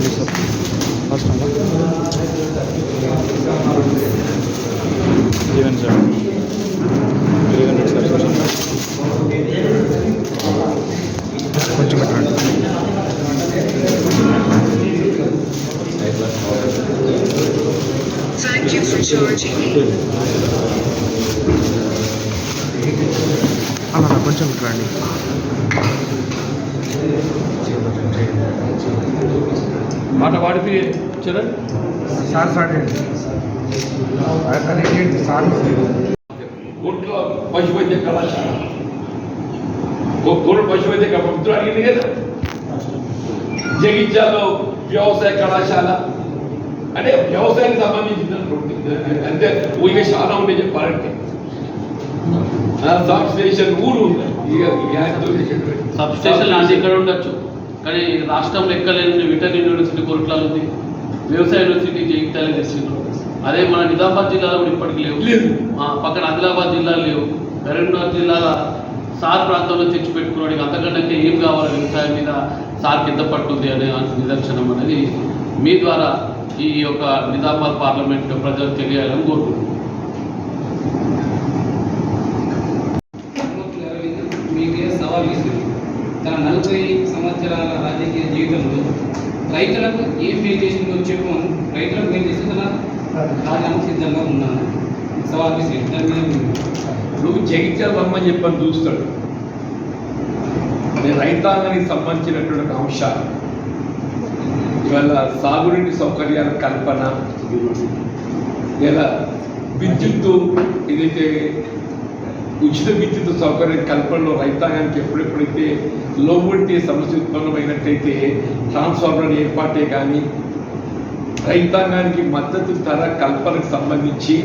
son de మాట వాడిపి Charan sir sir ఏంటి సార్ గుంట్లో పశువైద్య కళాశాల గురు పశువైద్య ప్రభుత్వం అడిగింది కదా జగిత్యాలో వ్యవసాయ కళాశాల అంటే వ్యవసాయానికి సంబంధించినటువంటి అంటే ఊరికే చాలా ఉండే చెప్పాలంటే సబ్ స్టేషన్ ఊరు ఉంది ఇక ఇక ఆయనతో చేసేటువంటి. సబ్ స్టేషన్ లాంటి ఇక్కడ ఉండొచ్చు కానీ రాష్ట్రంలో ఎక్కలేని వెటర్నరీ యూనివర్సిటీ కొరట్లాలు ఉంది. వ్యవసాయ యూనివర్సిటీ జగిత్యాల తెచ్చిండ్రు అదే మన నిజామాబాద్ జిల్లాలో కూడా ఇప్పటికి లేవు. లేదు. ఆ, పక్కన ఆదిలాబాద్ జిల్లాలో లేవు. కరీంనగర్ జిల్లాల సార్ ప్రాంతంలో తెచ్చి పెట్టుకున్నాడు. అంతకంటే ఏం కావాలి వ్యవసాయం మీద? సార్కి ఎంత పట్టుంది అనే నిదర్శనం అనేది మీ ద్వారా ఈ యొక్క నిజామాబాద్ పార్లమెంట్ ప్రజలు తెలియాలని కోరుకుంటున్నాను. మీకే సవాల్ తన నలభై సంవత్సరాల రాజకీయ జీవితంలో రైతులకు ఏం మేలు చేసిందో చెప్పమని రైతులకు మేలు చేసి తన రాజానికి సిద్ధంగా ఉన్నాను. సవాల్ నువ్వు జగిత్యాల రమ్మని చెప్పని చూస్తాడు. నేను రైతాంగానికి సంబంధించినటువంటి అంశాలు. ఇవాళ సాగునీటి సౌకర్యాల కల్పన ఇలా విద్యుత్తు ఏదైతే ఉచిత విద్యుత్ సౌకర్యం కల్పనలో రైతాంగానికి ఎప్పుడెప్పుడైతే లో వోల్టేజ్ సమస్య ఉత్పన్నమైనట్టయితే ట్రాన్స్ఫార్మర్ ఏర్పాటే కానీ రైతాంగానికి మద్దతు ధర కల్పనకు సంబంధించి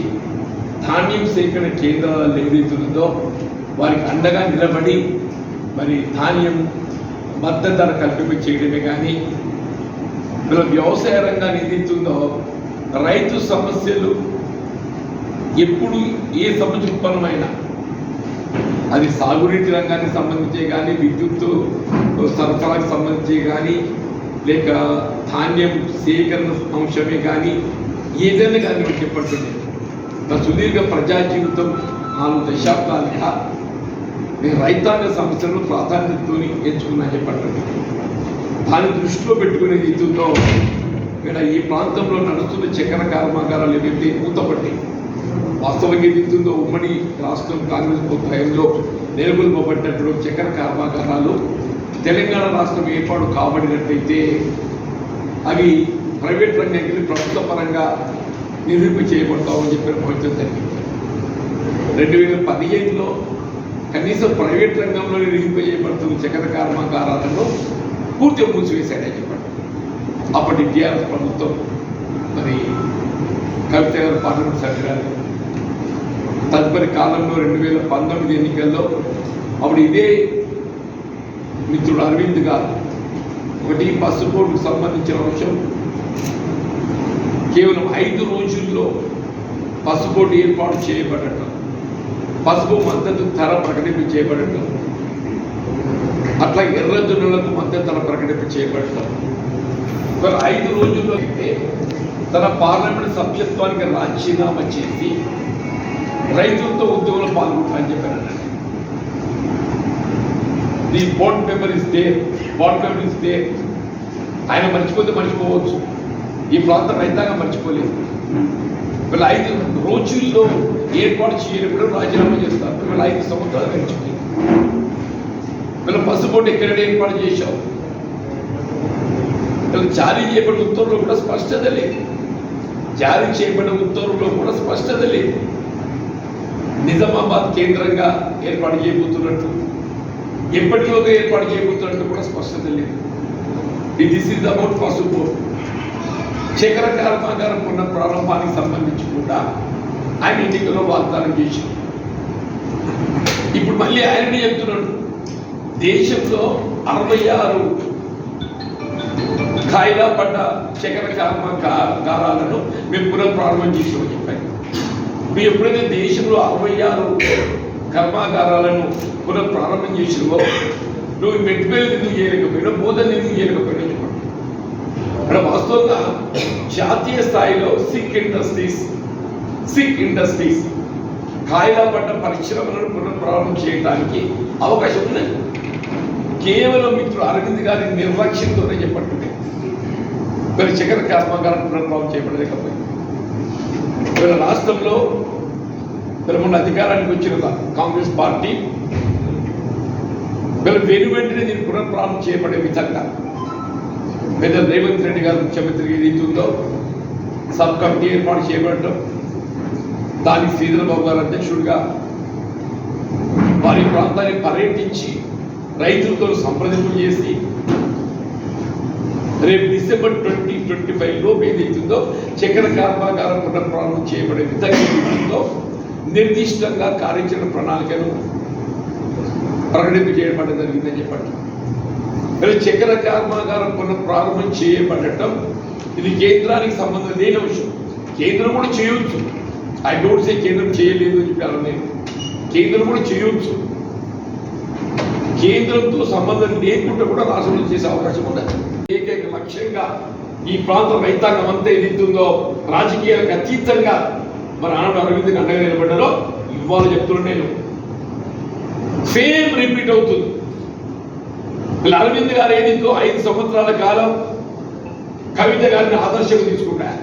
ధాన్యం సేకరణ కేంద్రాలు ఏదైతే ఉందో వారికి అండగా నిలబడి మరి ధాన్యం మద్దతు ధర కల్పింప చేయడమే కానీ ఇలా వ్యవసాయ రంగాన్ని ఏదైతుందో రైతు సమస్యలు ఎప్పుడు ఏ సమస్య ఉత్పన్నమైనా అది సాగునీటి రంగానికి సంబంధించే కానీ విద్యుత్తు సరఫరాకు సంబంధించి కానీ లేక ధాన్యం సేకరణ అంశమే కానీ ఏదైనా కానీ మీకు చెప్పట్లేదు నా సుదీర్ఘ ప్రజా జీవితం నాలుగు దశాబ్దాలుగా నేను రైతాంగ సమస్యలను ప్రాధాన్యతతో ఎంచుకున్నా చెప్పట్లేదు దాన్ని దృష్టిలో పెట్టుకునే రీతిలో ఇక్కడ ఈ ప్రాంతంలో నడుస్తున్న చక్కెర కర్మాగారాలు ఏవైతే మూతపడ్డాయి వాస్తవంగా ఏదైతుందో ఉమ్మడి రాష్ట్రం కాంగ్రెస్ ప్రభుత్వంలో నెలకొల్పబడినటువంటి చక్కెర కర్మాగారాలు తెలంగాణ రాష్ట్రం ఏర్పాటు కాబడినట్టయితే అవి ప్రైవేట్ రంగానికి ప్రభుత్వ పరంగా నిరూపి చేయబడతామని చెప్పిన ప్రవచనం జరిగింది. రెండు వేల పదిహేనులో కనీసం ప్రైవేట్ రంగంలో నిరూపి చేయబడుతున్న చక్కెర కర్మాగారాలను పూర్తిగా మూసివేశాడని చెప్పాడు. అప్పటి టీఆర్ఎస్ ప్రభుత్వం. మరి కవిత గారు పార్లమెంట్ సభ్యురాలు తదుపరి కాలంలో రెండు వేల పంతొమ్మిది ఎన్నికల్లో అప్పుడు ఇదే మిత్రుడు అరవింద్ గారు ఒకటి బస్సు బోర్డుకు సంబంధించిన అంశం. కేవలం ఐదు రోజుల్లో పసుపోటు బోర్డు ఏర్పాటు చేయబడటం పసుపు మద్దతు ధర ప్రకటింపు చేయబడటం అట్లా ఎర్రజొన్నలకు మద్దతు ధర ప్రకటింపు చేయబడటం ఒక ఐదు రోజుల్లో అయితే తన పార్లమెంట్ సభ్యత్వానికి రాజీనామా చేసి రైతులతో ఉద్యోగంలో పాల్గొంటారని చెప్పారండి the board paper is bond board paper is ఆయన మర్చిపోతే మర్చిపోవచ్చు. ఈ ప్రాంతం రైతాంగం మర్చిపోలేదు. వీళ్ళు ఐదు రోజుల్లో ఏర్పాటు చేయనప్పుడు రాజీనామా చేస్తారు. వీళ్ళు ఐదు సంవత్సరాలు గడిచిపోయింది వీళ్ళ పసుపోటు ఎక్కడ ఏర్పాటు చేశావు వీళ్ళు జారీ చేయబడిన ఉత్తర్వులు కూడా స్పష్టత లేదు. జారీ చేయబడిన ఉత్తర్వుల్లో కూడా స్పష్టత లేదు. నిజామాబాద్ కేంద్రంగా ఏర్పాటు చేయబోతున్నట్టు ఎప్పటిలోగా ఏర్పాటు చేయబోతున్నట్టు కూడా స్పష్టత లేదు. దిస్ ఇస్ అబౌట్ పసుపు శేఖర కర్మాగారం ఉన్న ప్రారంభానికి సంబంధించి కూడా ఆయన ఎన్నికల్లో వాగ్దానం చేసి ఇప్పుడు మళ్ళీ ఆయననే చెప్తున్నాడు. దేశంలో అరవై ఆరు కాయిలా పడ్డ శేఖర కర్మాగారాలను మేము పునఃప్రారంభం చేసామని చెప్పాను ఇప్పుడు ఎప్పుడైతే దేశంలో అరవై ఆరు కర్మాగారాలను పునఃప్రారంభం చేసినవో నువ్వు మెట్టిపల్లి ఎందుకు చేయలేకపోయినా బోధన ఎందుకు చేయలేకపోయినా చెప్పండి. ఇక్కడ వాస్తవంగా జాతీయ స్థాయిలో సిక్ ఇండస్ట్రీస్ సిక్ ఇండస్ట్రీస్ కాయిదా పడ్డ పరిశ్రమలను పునఃప్రారంభం చేయడానికి అవకాశం ఉన్నది కేవలం మిత్రుడు అరవింద్ గారి నిర్లక్ష్యంతోనే చెప్పట్లేదు మరి చక్కెర కర్మాగారం పునఃప్రారంభం చేయబడలేకపోయింది. ఇవాళ రాష్ట్రంలో మరి మొన్న అధికారానికి వచ్చిన కాంగ్రెస్ పార్టీ వీళ్ళ వెను వెంటనే దీన్ని పునఃప్రారంభం చేయబడే విధంగా పెద్ద రేవంత్ రెడ్డి గారు ముఖ్యమంత్రి ఏదైతే సబ్ కమిటీ ఏర్పాటు చేయబడటం దానికి శ్రీధరబాబు గారు అధ్యక్షుడిగా వారి ప్రాంతాన్ని పర్యటించి రైతులతో సంప్రదింపులు చేసి రేపు డిసెంబర్ ట్వంటీ ట్వంటీ ఫైవ్ ఏదైతుందో చక్కెర కర్మాగారం పునఃప్రారంభం చేయబడే విధంగా ఏదైతుందో నిర్దిష్టంగా కార్యాచరణ ప్రణాళికను ప్రకటింపు చేయబడడం జరిగిందని చెప్పండి. మరి చక్కెర కర్మాగారం పునఃప్రారంభం చేయబడటం ఇది కేంద్రానికి సంబంధం లేని అంశం కేంద్రం కూడా చేయవచ్చు ఐ డోంట్ సే కేంద్రం చేయలేదు అని చెప్పాను నేను కేంద్రం కూడా చేయవచ్చు కేంద్రంతో సంబంధం లేకుండా కూడా రాష్ట్రంలో చేసే అవకాశం ఉండదు ఏకైక లక్ష్యంగా ఈ ప్రాంత రైతాంగం అంతా ఎదుగుతుందో రాజకీయాలకు అతీతంగా మరి ఆనాడు అరవింద్ అండగా నిలబడ్డారో ఇవాళ చెప్తున్నాను నేను. సేమ్ రిపీట్ అవుతుంది. వీళ్ళ అరవింద్ గారు ఏదిందో ఐదు సంవత్సరాల కాలం కవిత గారిని ఆదర్శంగా తీసుకుంటారు.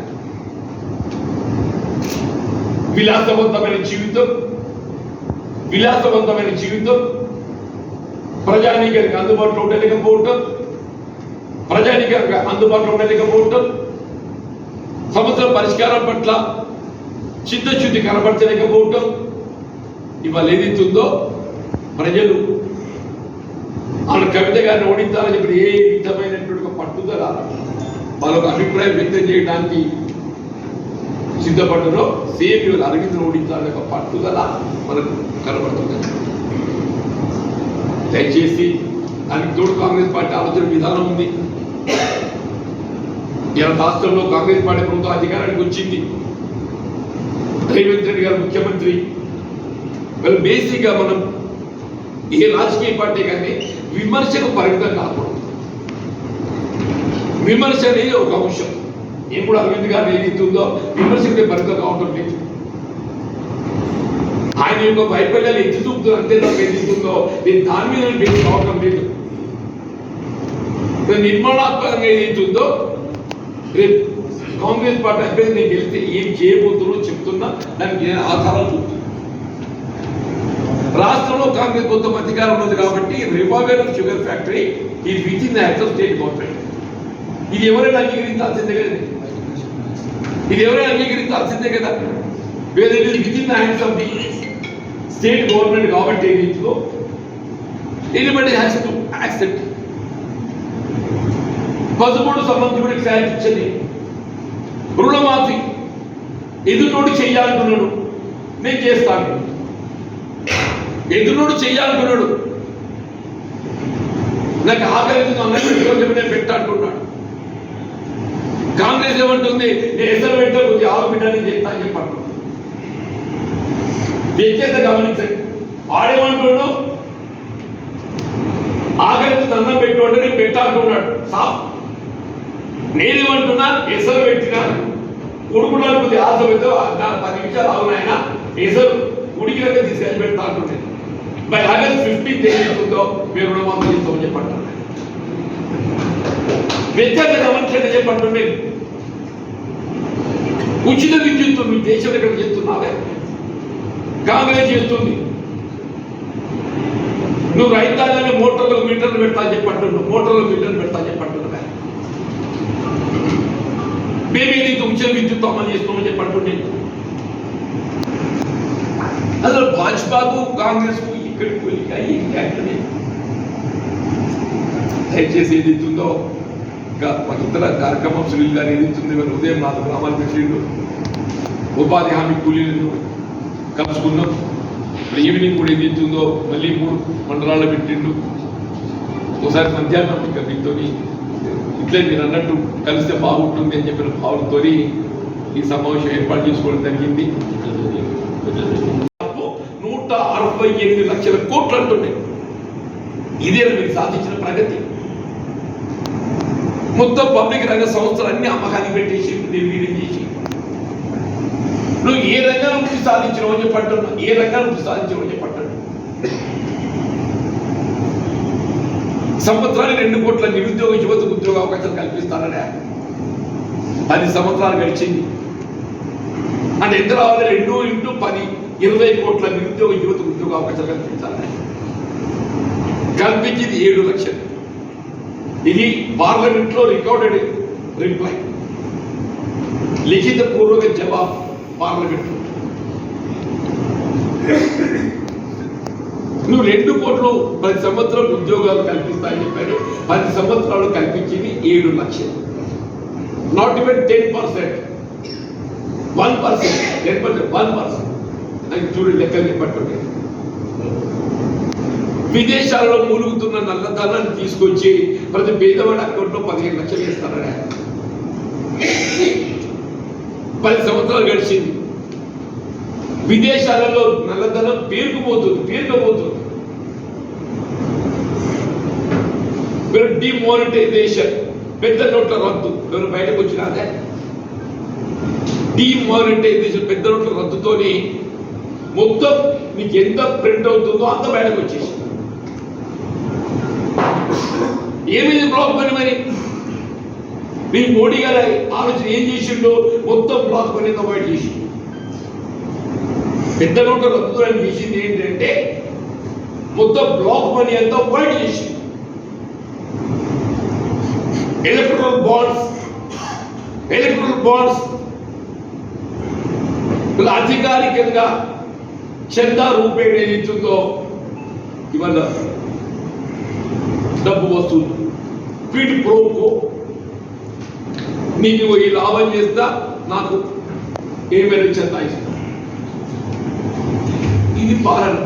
విలాసవంతమైన జీవితం విలాసవంతమైన జీవితం ప్రజానీకానికి అందుబాటులో ఉండలేకపోవటం ప్రజానికి అందుబాటులో ఉండలేకపోవటం సమస్యల పరిష్కారం పట్ల చిత్తశుద్ధి కనబరచలేకపోవటం ఇవాళ ఏదైతుందో ఉందో ప్రజలు వాళ్ళ కవిత గారిని ఓడించాలని చెప్పి ఏ విధమైనటువంటి ఒక పట్టుదల వాళ్ళొక అభిప్రాయం వ్యక్తం చేయడానికి సిద్ధపడ్డరో సేమ్ ఇవాళ అరవింద్ ఓడించాలని ఒక పట్టుదల మనకు కనబడుతుంది దయచేసి దానికి తోడు కాంగ్రెస్ పార్టీ ఆలోచన విధానం ఉంది. ఇలా రాష్ట్రంలో కాంగ్రెస్ పార్టీ ప్రభుత్వం అధికారానికి వచ్చింది రేవంత్ రెడ్డి గారు ముఖ్యమంత్రి. well, బేసిక్గా మనం ఏ రాజకీయ పార్టీ కానీ విమర్శకు పరిమితం కాకూడదు. విమర్శ అనేది ఒక అంశం. ఎప్పుడు అరవింద్ గారు ఏదైతుందో విమర్శకుడే పరిమితం కావటం లేదు. ఆయన యొక్క వైఫల్యాలు ఎత్తి చూపుతుంది అంతే నాకు ఎదుగుతుందో నేను దాని మీద బేస్ కావటం లేదు. ఇప్పుడు నిర్మాణాత్మకంగా ఏదైతుందో రేపు కాంగ్రెస్ పార్టీ అభ్యర్థి నేను గెలిస్తే ఏం చేయబోతుందో చెప్తున్నా దానికి నేను ఆధారాలు చూపుతున్నా. రాష్ట్రంలో కాంగ్రెస్ కొంత అధికారం ఉన్నది కాబట్టి రివాల్వర్ షుగర్ ఫ్యాక్టరీ ఈ within act of state government. ఇది ఎవరైనా అంగీకరించాల్సిందే కదా ఇది? ఎవరైనా అంగీకరించాల్సిందే కదా? వేరే within hands of the state government కాబట్టి ఏదించుకో ఎనిబడి హ్యాస్ టు యాక్సెప్ట్ పదమూడు సంబంధికుడికి క్లారిటీ ఇచ్చింది రుణమాఫీ. ఎదుటోడు చెయ్యాలనుకున్నాడు. నేను చేస్తాను. ఎదురుడు చెయ్యాలనుకున్నాడు. నాకు ఆకలి అన్నట్టు నేను పెట్టాలనుకున్నాడు కాంగ్రెస్ ఏమంటుంది? నేను ఎసరు పెట్టా కొద్దిగా ఆవు బిడ్డని చెప్తా అని చెప్పాను వ్యత్యాస గమనించండి. ఆడేమంటున్నాడు? ఆకలికి అన్నం పెట్టుకుంటే నేను సాఫ్ నేనేమంటున్నా ఎసరు పెట్టినా కొడుకున్నాను కొద్ది ఆశ పెడితే పది నిమిషాలు అవును ఆయన ఎసరు ఉడికినాక తీసుకెళ్ళి పెడతా అంటున్నాను బై ఆగస్ట్ ఫిఫ్టీన్త్ ఏదైతుందో మీరు రుణమాఫీ చేస్తామని చెప్పంటున్నాను వ్యత్యాస గమనించండి చెప్పంటుండే. ఉచిత విద్యుత్ మీ దేశం ఎక్కడ చేస్తున్నావే కాంగ్రెస్ చేస్తుంది. నువ్వు రైతాంగానే మోటార్లకు మీటర్లు పెడతా చెప్పంటున్నావు మోటార్లకు మీటర్లు పెడతా చెప్పంటున్నావు మేము విద్యుత్ అమలు చేస్తామని చేస్తున్నామని చెప్పంటుండే అందులో భాజపాకు కాంగ్రెస్కు ఇక్కడికి పోలిక ఏంటి దయచేసి ఏది ఇచ్చిందో ఇంకా ఇతర కార్యక్రమం సునీల్ గారు ఏది ఇచ్చింది ఇవాళ ఉదయం నాలుగు గ్రామాలు పెట్టిండు. ఉపాధి హామీ కూలీలను కలుసుకున్నాం. ఇప్పుడు ఈవినింగ్ కూడా ఏది ఇచ్చిందో మళ్ళీ మూడు మండలాల్లో పెట్టిండు. ఒకసారి మధ్యాహ్నం ఇంకా దీంతో ఇట్లే మీరు అన్నట్టు కలిస్తే బాగుంటుంది అని చెప్పిన భావనతో ఈ సమావేశం ఏర్పాటు చేసుకోవడం జరిగింది. నూట అరవై ఎనిమిది లక్షల కోట్లు అంటుండే ఇదే మీరు సాధించిన ప్రగతి. మొత్తం పబ్లిక్ రంగ సంస్థలు అన్ని అమ్మకానికి పెట్టేసి నిర్వీర్యం చేసి. నువ్వు ఏ రంగం నుంచి సాధించినవో చెప్పంటున్నా ఏ రంగం నుంచి సాధించినవో చెప్పంటున్నా సంవత్సరానికి రెండు కోట్ల నిరుద్యోగ యువతకు ఉద్యోగ అవకాశాలు కల్పిస్తాననే పది సంవత్సరాలు గడిచింది. అంటే ఎంత రావాలి రెండు ఇంటూ పది ఇరవై కోట్ల నిరుద్యోగ యువతకు ఉద్యోగ అవకాశాలు కల్పించాలని కల్పించింది ఏడు లక్షలు. ఇది పార్లమెంట్లో రికార్డెడ్ రిప్లై లిఖిత పూర్వక జవాబు పార్లమెంట్ నువ్వు రెండు కోట్లు పది సంవత్సరాలు ఉద్యోగాలు కల్పిస్తాయని చెప్పాడు. పది సంవత్సరాలు కల్పించింది ఏడు లక్షలు. Not even ten percent one percent ten percent one percent అని చూడు లెక్కలు పట్టుండే విదేశాలలో మూలుగుతున్న నల్లధనాన్ని తీసుకొచ్చి ప్రతి పేదవాడి అకౌంట్లో పదిహేను లక్షలు వేస్తారా? పది సంవత్సరాలు గడిచింది. విదేశాలలో నల్లధనం పేరుకుపోతుంది పేరుకుపోతుంది. మీరు డిమానిటైజేషన్ పెద్ద నోట్ల రద్దు. ఎవరు బయటకు వచ్చినాదే డిమానిటైజేషన్ పెద్ద నోట్ల రద్దుతోని మొత్తం నీకు ఎంత ప్రింట్ అవుతుందో అంత బయటకు వచ్చేసి ఏమైంది బ్లాక్ పని మరి? మీ మోడీ గారు ఆలోచన ఏం చేసిండో మొత్తం బ్లాక్ పని అవాయిడ్ చేసి పెద్ద నోట్ల రద్దు అని చేసింది ఏంటంటే మొత్తం బ్లాక్ మనీ అంతా అవాయిడ్ చేసి ఎలక్ట్రల్ బాండ్స్ ఎలక్ట్రల్ బాండ్స్. ఇలా అధికారికంగా చందా రూపేణ ఏదైతుందో ఇవల్ల డబ్బు వస్తుంది. వీటి ప్రోకో నీకు ఈ లాభం చేస్తా నాకు ఏమైనా చందా ఇస్తా. ఇది పాలన.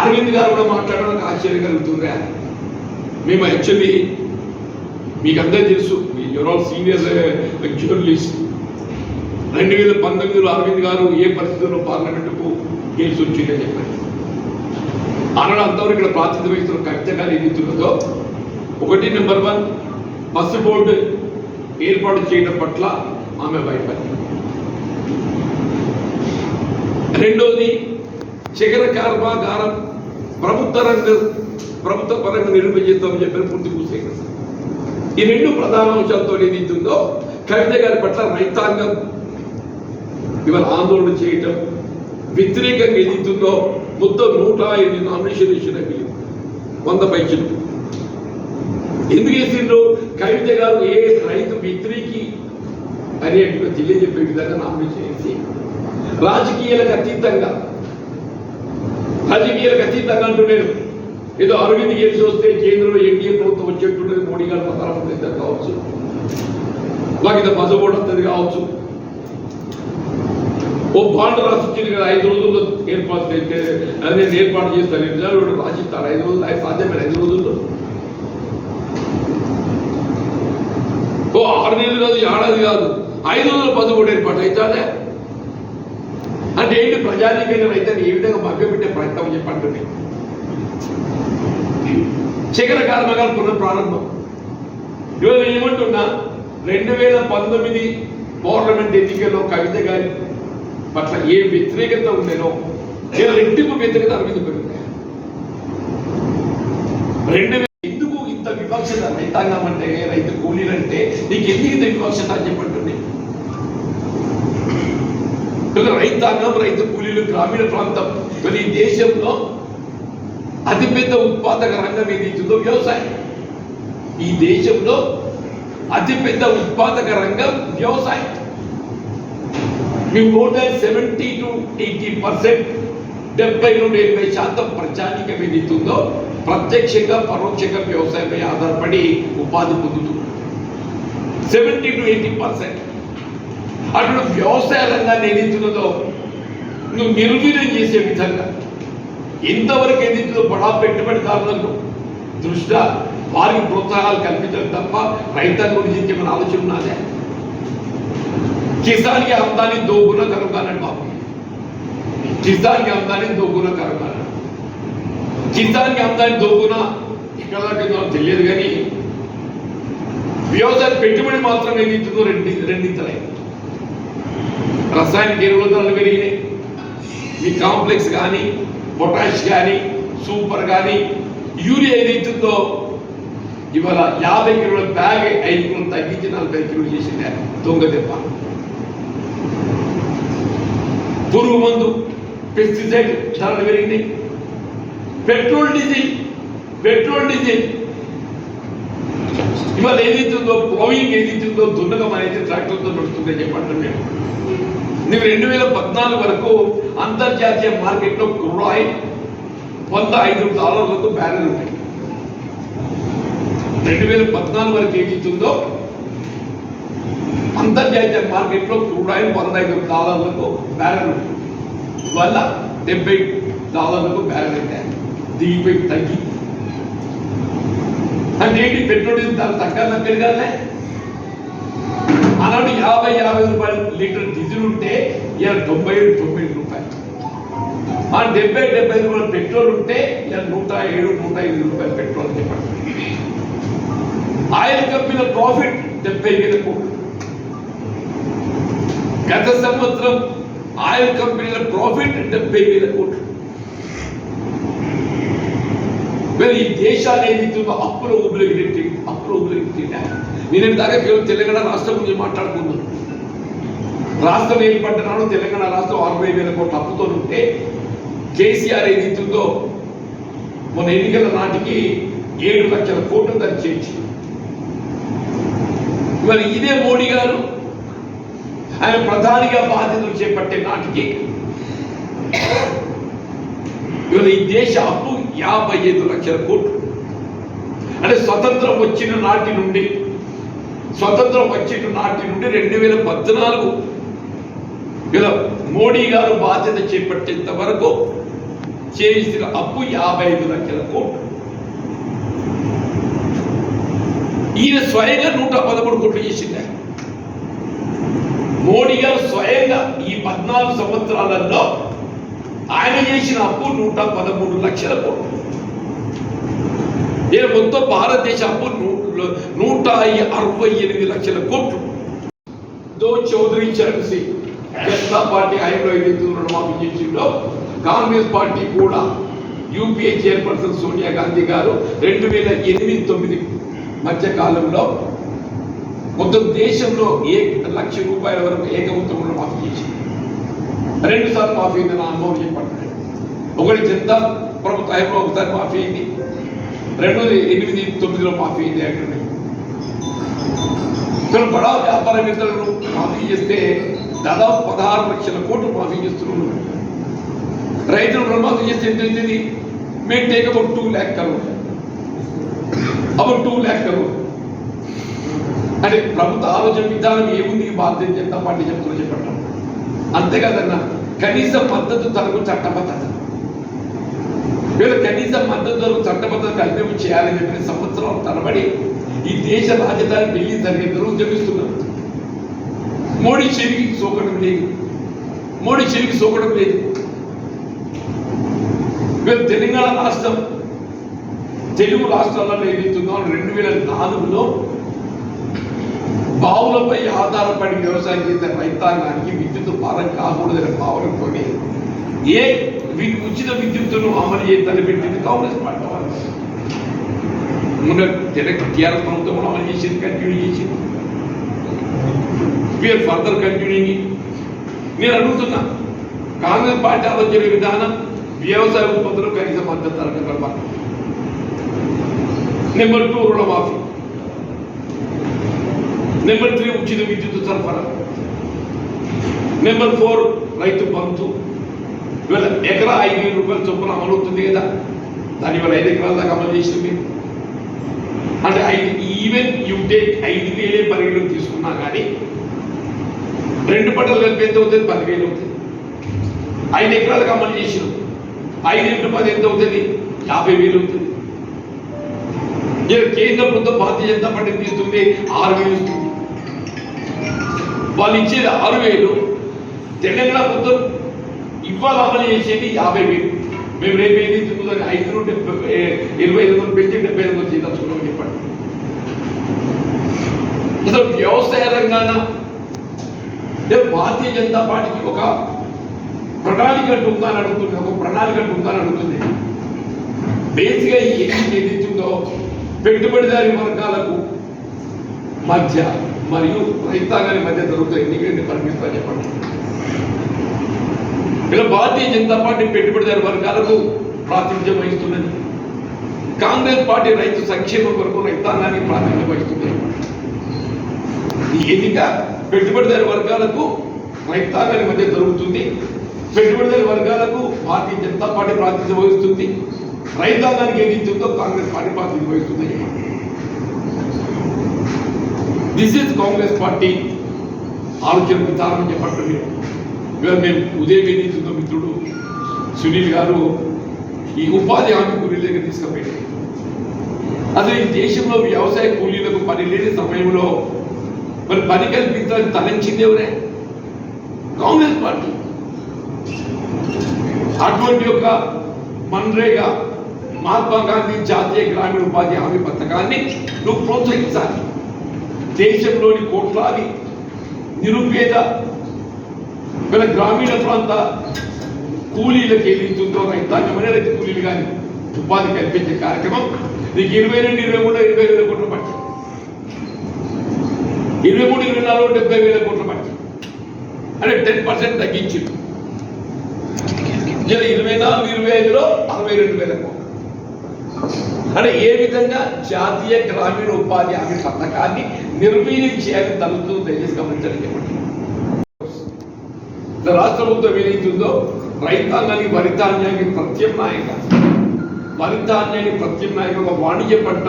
అరవింద్ గారు కూడా మాట్లాడడానికి ఆశ్చర్యం కలుగుతుందా. మేము యాక్చువల్లీ మీకు అంతే తెలుసు యువర్ సీనియర్ జర్నలిస్ట్ రెండు వేల పంతొమ్మిదిలో అరవింద్ గారు ఏ పరిస్థితుల్లో పార్లమెంటుకు గెలిచి వచ్చిందని చెప్పారు ఆనాడు అంతవరకు ఇక్కడ ప్రాతినిధ్యం వహిస్తున్న ఖచ్చితంగా ఏదైతున్నదో ఒకటి నెంబర్ వన్ బస్సు బోర్డు ఏర్పాటు చేయడం పట్ల ఆమె వైఫల్యం రెండోది శిఖర కర్మాగారం ప్రభుత్వ రంగ ప్రభుత్వ పరంగా నిరూపించేద్దామని చెప్పిన పూర్తి పూసేకరిస్తారు ఈ రెండు ప్రధాన అంశాలతో ఏదైతుందో కవిత గారి పట్ల రైతాంగం ఇవాళ ఆందోళన చేయటం వ్యతిరేకంగా ఏదైతుందో మొత్తం నూట ఎనిమిది నామినేషన్ ఇచ్చిన వంద పైచులు. ఎందుకు వేసిండ్రు కవిత గారు ఏ రైతు వ్యతిరేకి అనేటువంటి తెలియజెప్పే విధంగా నామినేషన్ వేసి రాజకీయాలకు అతీతంగా రాజకీయాలకు అతీతంగా అంటూ నేను ఏదో అరవింద్ కేసు వస్తే కేంద్రంలో ఎన్డీఏ ప్రభుత్వం వచ్చేట్టున్నది మోడీ గారు ప్రధానమంత్రి ఇద్దరు కావచ్చు. లేకపోతే బసబోర్డు వస్తుంది కావచ్చు. ఓ బాండ్ రాసిచ్చింది కదా ఐదు రోజుల్లో ఏర్పాటు చేస్తే నేను ఏర్పాటు చేస్తాను నిజాలు రాసిస్తాను ఐదు రోజులు అది సాధ్యమైన ఐదు రోజుల్లో. ఓ ఆరు నెలలు కాదు ఏడాది కాదు. ఐదు రోజుల పదమూడు ఏర్పాటు అవుతానే అంటే ఏంటి ప్రజానికైన రైతుని ఏ విధంగా మభ్యపెట్టే ప్రయత్నం చెప్పండి శిఖర కర్మగారు ప్రారంభం. ఇవాళ ఏమంటున్నా? రెండు వేల పంతొమ్మిది పార్లమెంట్ ఎన్నికల్లో కవిత గారి పట్ల ఏ వ్యతిరేకత ఉండేనో నేను రెట్టింపు వ్యతిరేకత అరవింద రెండు వేల ఎందుకు ఇంత వివక్షత? రైతాంగం అంటే రైతు కూలీలంటే నీకు ఎందుకు ఇంత వివక్షత అని చెప్పంటుంది? రైతాంగం రైతు కూలీలు గ్రామీణ ప్రాంతం మరి ఈ దేశంలో అతిపెద్ద ఉత్పాదక రంగం ఏదైతుందో వ్యవసాయం. ఈ దేశంలో అతిపెద్ద ఉత్పాదక రంగం వ్యవసాయం. మీ more seventy to eighty percent డెబ్బై నుండి ఎనభై శాతం ప్రజానికం ఏదైతుందో ప్రత్యక్షంగా పరోక్షంగా వ్యవసాయంపై ఆధారపడి ఉపాధి పొందుతుంది సెవెంటీ టు ఎయిటీ పర్సెంట్. అటు వ్యవసాయ రంగాన్ని ఏదైతున్నదో నువ్వు నిర్వీర్యం చేసే విధంగా ఇంతవరకు ఏదైతే బడా పెట్టుబడిదారులకు దృష్ట వారికి ప్రోత్సాహాలు కల్పించడం తప్ప రైతాంగ గురించి చెప్పిన ఆలోచన ఉన్నదే కిసాన్ అందాన్ని దోగున దో కరుగానండి బాబు. కిసాన్ అందాన్ని దోగున దో గుణ అందాన్ని దోగున ఇక్కడ దాకా తెలియదు కానీ వ్యవసాయ పెట్టుబడి మాత్రం ఏదింటుందో రెండు రెండింతలే. రసాయనిక ఎరువుల ధరలు పెరిగినాయి. మీ కాంప్లెక్స్ కానీ పొటాష్ కానీ సూపర్ కానీ యూరియా ఏదైతుందో ఇవాళ యాభై కిలోల బ్యాగ్ ఐదు కిలో తగ్గించి నలభై కిలోలు చేసింది దొంగ దెబ్బ. పురుగు మందు పెస్టిసైడ్ ధరలు పెరిగింది పెట్రోల్ డీజిల్ పెట్రోల్ డీజిల్. ఇవాళ ఏదైతుందో ప్లోయింగ్ ఏదైతుందో దున్నకం అనేది ట్రాక్టర్తో నడుస్తుందని చెప్పండి మేము నువ్వు రెండు వేల పద్నాలుగు వరకు అంతర్జాతీయ మార్కెట్లో క్రూడ్ ఆయిల్ వంద ఐదు డాలర్లకు బ్యారెల్ ఉంటాయి రెండు వేల పద్నాలుగు వరకు ఏదైతుందో అంతర్జాతీయ మార్కెట్లో క్రూడ్ ఆయిల్ వంద ఐదు డాలర్లకు బ్యారెల్ ఉంటుంది వల్ల డెబ్బై డాలర్లకు బ్యారెల్ అయితే దిగిపోయి తగ్గి. అంటే ఏంటి పెట్రోల్ ధర తగ్గన పెరగాలే ఆనాడు యాభై యాభై రూపాయలు లీటర్ డీజిల్ ఉంటే ఇలా తొంభై తొంభై రూపాయలు. ఆ డెబ్బై డెబ్బై రూపాయల రూపాయలు పెట్రోల్ ఉంటే ఇలా నూట ఏడు నూట ఐదు రూపాయలు పెట్రోల్. చెప్పండి ఆయిల్ కంపెనీల ప్రాఫిట్ డెబ్బై వేల కోట్లు. గత సంవత్సరం ఆయిల్ కంపెనీల ప్రాఫిట్ డెబ్బై వేల కోట్లు. మరి ఈ దేశాలు ఏదైతుందో అప్పుల ఊబిలోకి అప్పుల నేను దాకా కేవలం తెలంగాణ రాష్ట్రం గురించి మాట్లాడుకున్నాను రాష్ట్రం ఏర్పడ్డ నాడు తెలంగాణ రాష్ట్రం అరవై వేల కోట్ల అప్పుతో ఉంటే కేసీఆర్ ఏదైతుందో మన ఎన్నికల నాటికి ఏడు లక్షల కోట్లు దాన్ని చేర్చి మరి ఇదే మోడీ గారు ఆయన ప్రధానిగా బాధ్యతలు చేపట్టే నాటికి. ఇవాళ ఈ దేశ అప్పు యాభై ఐదు లక్షల కోట్లు. అంటే స్వతంత్రం వచ్చిన నాటి నుండి స్వతంత్రం వచ్చిన నాటి నుండి రెండు వేల పద్నాలుగు ఇలా మోడీ గారు బాధ్యత చేపట్టేంత వరకు చేసిన అప్పు యాభై ఐదు లక్షల కోట్లు. ఈయన స్వయంగా నూట పదమూడు కోట్లు చేసింది మోడీ గారు స్వయంగా ఈ పద్నాలుగు సంవత్సరాలలో ఆయన చేసిన అప్పు నూట పదమూడు లక్షల కోట్లు. నేను మొత్తం భారతదేశ అప్పు నూ- నూట అరవై ఎనిమిది లక్షల కోట్లు. దో చౌదరి చరణ్ సింగ్ జనతా పార్టీ హయాంలో ఏదైతే రుణమాఫీ చేసిండో కాంగ్రెస్ పార్టీ కూడా యూపీఏ చైర్పర్సన్ సోనియా గాంధీ గారు రెండు వేల ఎనిమిది తొమ్మిది మధ్య కాలంలో మొత్తం దేశంలో ఏ లక్ష రూపాయల వరకు ఏకముత్తం రుణమాఫీ చేసింది. రెండు సార్లు మాఫీ అయింది నా అనుభవం చెప్పండి. ఒకటి జనతా ప్రభుత్వ హయాంలో ఒకసారి మాఫీ అయింది. రెండోది ఎనిమిది తొమ్మిదిలో మాఫీ అయింది ఇక్కడ బడా వ్యాపారవేత్తలను మాఫీ చేస్తే దాదాపు పదహారు లక్షల కోట్లు మాఫీ చేస్తున్నారు. రైతులు రుణమాఫీ చేస్తే ఎంత అవుతుంది? మేము take about two lakh crore. About two lakh crore. అంటే ప్రభుత్వ ఆలోచన విధానం ఏముంది? భారతీయ జనతా పార్టీ చెప్తున్నా చెప్పండి అంతేకాదన్న కనీస మద్దతు తనకు చట్టబద్ధత. వీళ్ళు కనీసం మద్దతు ధరకు చట్టబద్ధత కల్పింపు చేయాలని చెప్పిన సంవత్సరం తరబడి ఈ దేశ రాజధాని ఢిల్లీ సరిహద్దులు ఉద్యమిస్తున్నారు మోడీ చెవికి సోకడం లేదు. మోడీ చెవికి సోకడం లేదు. వీళ్ళు తెలంగాణ రాష్ట్రం తెలుగు రాష్ట్రాలలో ఏదైతుందో రెండు వేల నాలుగులో బావులపై ఆధారపడి వ్యవసాయం చేసే రైతాంగానికి విద్యుత్ భారం కాకూడదనే భావనతో ఏ ఉచిత విద్యుత్తును అమలు చేయాలని పెట్టింది కాంగ్రెస్ పార్టీ వాళ్ళు. మొన్న తెలంగాణ టీఆర్ఎస్ ప్రభుత్వం కూడా అమలు చేసింది కంటిన్యూ చేసింది వీఆర్ ఫర్దర్ కంటిన్యూయింగ్ నేను అడుగుతున్నా కాంగ్రెస్ పార్టీ ఆలోచన విధానం వ్యవసాయ ఉత్పత్తులు కనీస మద్దతు ధరకు కలపాలి నెంబర్ టూ రుణమాఫీ నెంబర్ త్రీ ఉచిత విద్యుత్ సరఫరా నెంబర్ ఫోర్ రైతు బంధు ఇవాళ ఎకరా ఐదు వేల రూపాయలు చొప్పున అమలు అవుతుంది కదా దాని ఇవాళ ఐదు ఎకరాల దాకా అమలు చేసింది. మీరు అంటే ఐదు ఈవెన్ యూ టేక్ ఐదు వేలే పరిగణలోకి తీసుకున్నా కానీ రెండు పంటలు కలిపి ఎంత అవుతుంది? పదివేలు అవుతుంది. ఐదు ఎకరాలకు అమలు చేసినాం. ఐదు ఇంటూ పది ఎంత అవుతుంది? యాభై వేలు అవుతుంది. కేంద్ర ప్రభుత్వం భారతీయ జనతా పార్టీ తీస్తుంది? ఆరు వేలు ఇస్తుంది. వాళ్ళు ఇచ్చేది ఆరు వేలు. తెలంగాణ ప్రభుత్వం ఇవాళ అమలు చేసేది యాభై వేలు. మేము రేపు ఏది ఇస్తుందని ఐదు నుండి ఇరవై ఐదు నుండి పెంచి డెబ్బై ఐదు వందలు చేయించుకున్నామని చెప్పండి. అసలు వ్యవసాయ రంగాన భారతీయ జనతా పార్టీకి ఒక ప్రణాళిక అంటూ ఉందని అడుగుతుంది ఒక ప్రణాళిక అంటూ ఉందని అడుగుతుంది. బేసిక్గా ఏది ఏదైతుందో పెట్టుబడిదారి వర్గాలకు మధ్య మరియు రైతాంగానికి మధ్య జరుగుతున్న ఎన్నికలు కనిపిస్తా చెప్పండి. ఇలా భారతీయ జనతా పార్టీ పెట్టుబడిదారు వర్గాలకు ప్రాతినిధ్యం వహిస్తున్నది. కాంగ్రెస్ పార్టీ రైతు సంక్షేమం కొరకు రైతాంగానికి ప్రాతినిధ్యం వహిస్తుంది ఈ ఎన్నిక పెట్టుబడిదారు వర్గాలకు రైతాంగానికి మధ్య జరుగుతుంది. పెట్టుబడిదారు వర్గాలకు భారతీయ జనతా పార్టీ ప్రాతినిధ్యం వహిస్తుంది. రైతాంగానికి ఏది ఇస్తుందో కాంగ్రెస్ పార్టీ ప్రాతినిధ్యం వహిస్తుంది. దిస్ ఇస్ కాంగ్రెస్ పార్టీ ఆలోచన విధానం చెప్పట్లేదు ఇవాళ మేము ఉదయం ఏది మిత్రుడు సునీల్ గారు ఈ ఉపాధి హామీ కూలీల దగ్గర తీసుకుపోయారు అసలు ఈ దేశంలో వ్యవసాయ కూలీలకు పని లేని సమయంలో మరి పని కల్పించాలని తలంచింది ఎవరే? కాంగ్రెస్ పార్టీ. అటువంటి యొక్క మన్రేగా మహాత్మా గాంధీ జాతీయ గ్రామీణ ఉపాధి హామీ పథకాన్ని నువ్వు ప్రోత్సహించాలి. దేశంలోని కోట్లాది నిరుపేద వీళ్ళ గ్రామీణ ప్రాంత కూలీలకు ఏదైతుందో రైతాంగమైన రైతు కూలీలు కానీ ఉపాధి కల్పించే కార్యక్రమం. నీకు ఇరవై రెండు ఇరవై మూడు ఇరవై వేల కోట్ల పట్టింది ఇరవై మూడు ఇరవై నాలుగు డెబ్బై వేల కోట్ల పట్టింది అంటే టెన్ పర్సెంట్ తగ్గించింది. ఇరవై నాలుగు ఇరవై ఐదులో అరవై రెండు వేల కోట్లు. అంటే ఏ విధంగా జాతీయ గ్రామీణ ఉపాధి హామీ పథకాన్ని నిర్వీర్యం చేయాలని తలుతూ దయచేసి గమనించండి చెప్పండి రాష్ట్ర ప్రభుత్వం ఏదైతుందో రైతాంగానికి వరిధాన్యానికి ప్రత్యామ్నాయంగా వరిధాన్యానికి ప్రత్యామ్నాయంగా ఒక వాణిజ్య పంట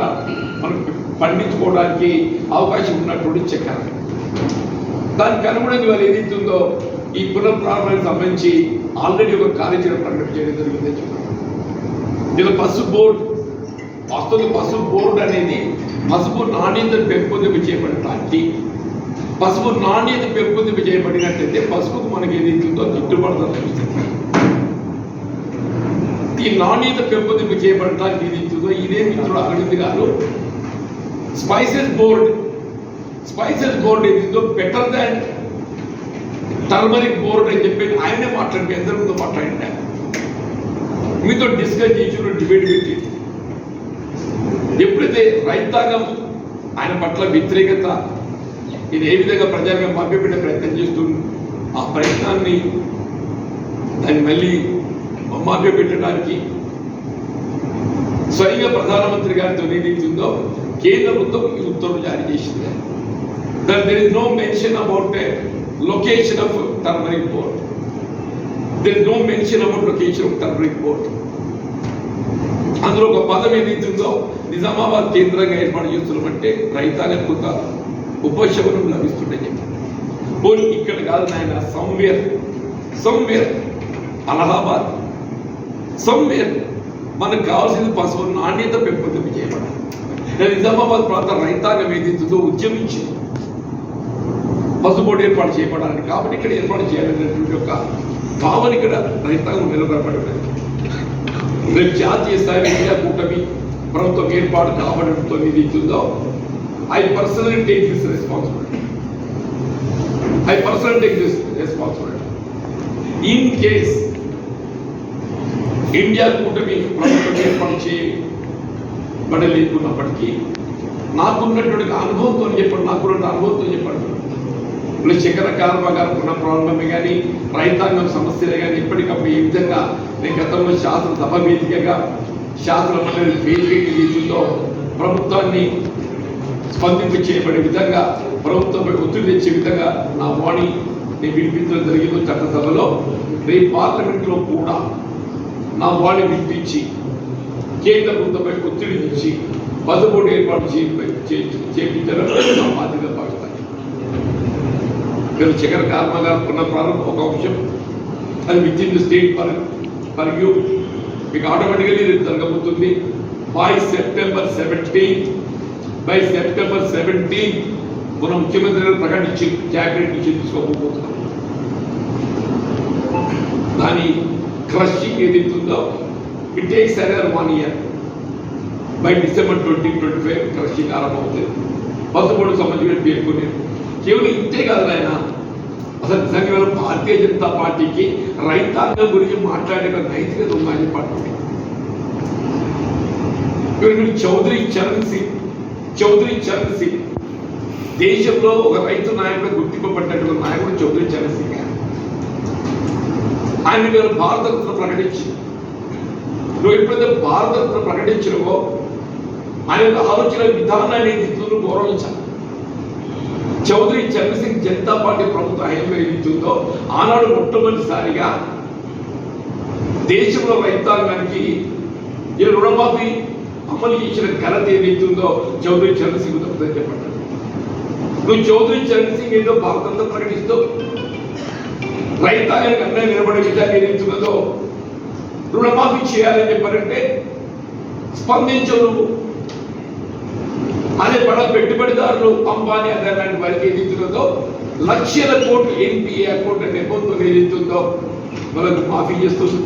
మనం పండించుకోవడానికి అవకాశం ఉన్నటువంటి చక్కెర. దానికి అనుగుణంగా వాళ్ళు ఏదైతుందో ఈ పునఃప్రారంభానికి సంబంధించి ఆల్రెడీ ఒక కార్యాచరణ ప్రకటన చేయడం జరిగిందని చెప్పారు. ఇలా పసు బోర్డు వస్తువులు పసుపు బోర్డు అనేది పసుపు నాణ్యతను పెంపొందింప చేయబడటానికి పసుపు నాణ్యత పెంపొందింప చేయబడినట్లయితే పసుపుకు మనకి ఏది ఇస్తుందో గిట్టుబాటు లభిస్తుంది ఈ నాణ్యత పెంపొందింప చేయబడటానికి ఏది ఇచ్చిందో ఇదే మిత్రుడు Arvind garu. Spices board. Spices board ఏదిందో better than turmeric board అని చెప్పి ఆయనే మాట్లాడి అందరి ముందు మాట్లాడిన మీతో డిస్కస్ చేసి డిబేట్ పెట్టి. ఎప్పుడైతే రైతాంగం ఆయన పట్ల వ్యతిరేకత ఇది ఏ విధంగా ప్రజలకు పంపిపెట్టే ప్రయత్నం చేస్తుంది ఆ ప్రయత్నాన్ని దాన్ని మళ్ళీ పెట్టడానికి స్వయంగా ప్రధానమంత్రి గారితో ఏదైతుందో కేంద్ర ప్రభుత్వం ఈ ఉత్తర్వులు జారీ చేసింది. There there is no mention about location of turmeric board there is no mention about location of turmeric board అందులో ఒక పదం ఏదైతుందో నిజామాబాద్ కేంద్రంగా ఏర్పాటు చేస్తున్నామంటే రైతాంగం కొంత ఉపశమనం లభిస్తుండే చెప్పి పోనీ ఇక్కడ కాదు నాయన సమ్వేర్ సమ్వేర్ అలహాబాద్. సమ్వేర్ మనకు కావాల్సింది పసుపు నాణ్యత పెంపొందింపు చేయబడాలి నేను నిజామాబాద్ ప్రాంత రైతాంగం ఏదైతుందో ఉద్యమించింది పసుపోటు ఏర్పాటు చేయబడాలని. కాబట్టి ఇక్కడ ఏర్పాటు చేయాలనేటువంటి ఒక భావన ఇక్కడ రైతాంగం నిలబడబడింది రేపు జాతీయ స్థాయి ఇండియా కూటమి ప్రభుత్వం ఏర్పాటు కావడంతో ఇది ఇస్తుందో I personal take this responsibility I personal take this responsibility in case India కూటమి ప్రభుత్వం ఏర్పాటు చేయబడలేకున్నప్పటికీ నాకున్నటువంటి అనుభవంతో చెప్పండి నాకున్న అనుభవంతో చెప్పండి. ఇప్పుడు శిఖర కర్మగారు పునః ప్రారంభమే కానీ రైతాంగం సమస్యలే కానీ ఎప్పటికప్పుడు ఏ విధంగా నేను గతంలో శాసనసభ వేదికగా శాసన మండలి వేదిక ప్రభుత్వాన్ని స్పందింప చేయబడే విధంగా ప్రభుత్వంపై ఒత్తిడి తెచ్చే విధంగా నా వాణి నేను వినిపించడం జరిగింది చట్టసభలో. రేపు పార్లమెంట్లో కూడా నా వాణి వినిపించి కేంద్ర ప్రభుత్వంపై ఒత్తిడి తెచ్చి పదమూడు ఏర్పాటు చేయించడం నా బాధ్యత భావిస్తాను. మీరు చక్ర కర్మగా ఉన్న ప్రారంభం ఒక అంశం. అది విత్ స్టేట్ పర్ పర్ మీకు ఆటోమేటిక్గా ఇది జరగబోతుంది. By September seventeenth by September seventeenth మన ముఖ్యమంత్రి గారు ప్రకటించి క్యాబినెట్ నుంచి తీసుకోకపోతున్నాం దాని క్రషింగ్ ఏదైతుందో it takes another one year by December twenty twenty five crushing ఆరంభమవుతుంది. పదమూడు సంబంధించిన పేర్కొని. కేవలం ఇంతే కాదు ఆయన అసలు నిజంగా భారతీయ జనతా పార్టీకి రైతాంగం గురించి మాట్లాడే నైతికత ఉందని పట్టుకుంటే చౌదరి చరణ్ సింగ్ చౌదరి చరణ్ సింగ్. దేశంలో ఒక రైతు నాయకుడు గుర్తింపబడ్డటువంటి నాయకుడు చౌదరి చరణ్ సింగ్. ఆయన మీరు భారతరత్న ప్రకటించి. నువ్వు ఎప్పుడైతే భారతరత్న ప్రకటించినవో ఆయన యొక్క ఆలోచన విధానాన్ని నిధులను గౌరవించాలి. చౌదరి చరణ్ జనతా పార్టీ ప్రభుత్వ హయాంలో ఏదైతుందో ఆనాడు మొట్టమొదటిసారిగా దేశంలో రైతాంగానికి ఈ రుణమాఫీ అమలు చేసిన ఘనత ఏదైతుందో చౌదరి చరణ్ సింగ్ తప్పుదని చెప్పండి. నువ్వు చౌదరి చరణ్ సింగ్ ఏదో భారతంతో ప్రకటిస్తూ రైతాంగానికి అన్యాయం నిలబడే విధానం ఏదైతున్నదో రుణమాఫీ చేయాలని చెప్పారంటే స్పందించవు నువ్వు. అదే పడ పెట్టుబడిదారులు అంబానీ అదే లాంటి వారికి ఏదైతున్నదో లక్షల కోట్లు ఎన్పిఏ అకౌంట్ నెపోతో ఏదైతుందో మనకు మాఫీ చేస్తుంది